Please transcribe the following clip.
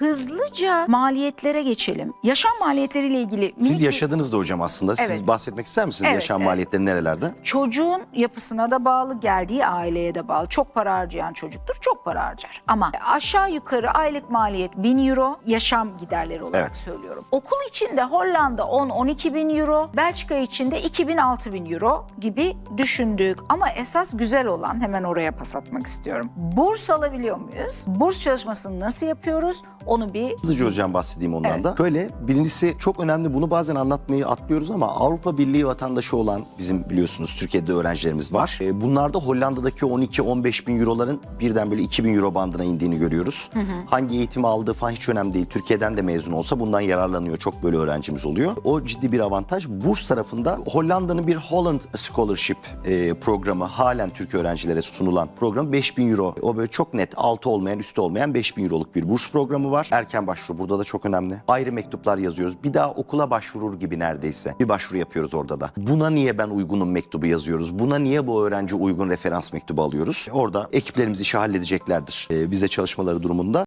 hızlıca maliyetlere geçelim. Yaşam maliyetleriyle ilgili Siz yaşadınız da hocam aslında. Siz Evet. bahsetmek ister misiniz Evet, yaşam evet. maliyetleri nerelerde? Çocuğun yapısına da bağlı, geldiği aileye de bağlı. Çok para harcayan çocuktur, çok para harcar. Ama aşağı yukarı aylık maliyet 1000 euro, yaşam giderleri olarak Evet. söylüyorum. Okul içinde Hollanda 10-12 bin euro, Belçika içinde 2000-6000 euro gibi düşündük. Ama esas güzel olan, hemen oraya pas atmak istiyorum. Burs alabiliyor muyuz? Burs çalışmasını nasıl yapıyoruz? Onu bir Hızlıca hocam bahsedeyim ondan Evet. da. Şöyle birincisi çok önemli bunu bazen anlatmayı atlıyoruz ama Avrupa Birliği vatandaşı olan bizim biliyorsunuz Türkiye'de öğrencilerimiz var. Ee, Bunlarda Hollanda'daki 12-15 bin euroların birden böyle 2000 euro bandına indiğini görüyoruz. Hangi eğitimi aldığı falan hiç önemli değil. Türkiye'den de mezun olsa bundan yararlanıyor. Çok böyle öğrencimiz oluyor. O ciddi bir avantaj. Burs tarafında Hollanda'nın bir Holland Scholarship e, programı halen Türk öğrencilere sunulan program 5000 euro. O böyle çok net altı olmayan üstü olmayan 5000 euroluk bir burs programı var. Erken başvuru burada da çok önemli. Ayrı mektuplar yazıyoruz. Bir daha okula başvurur gibi neredeyse. Bir başvuru yapıyoruz orada da. Buna niye ben uygunum mektubu yazıyoruz? Buna niye bu öğrenci uygun referans mektubu alıyoruz? Orada ekiplerimiz işi halledeceklerdir. E, bize çalışmaları durumunda.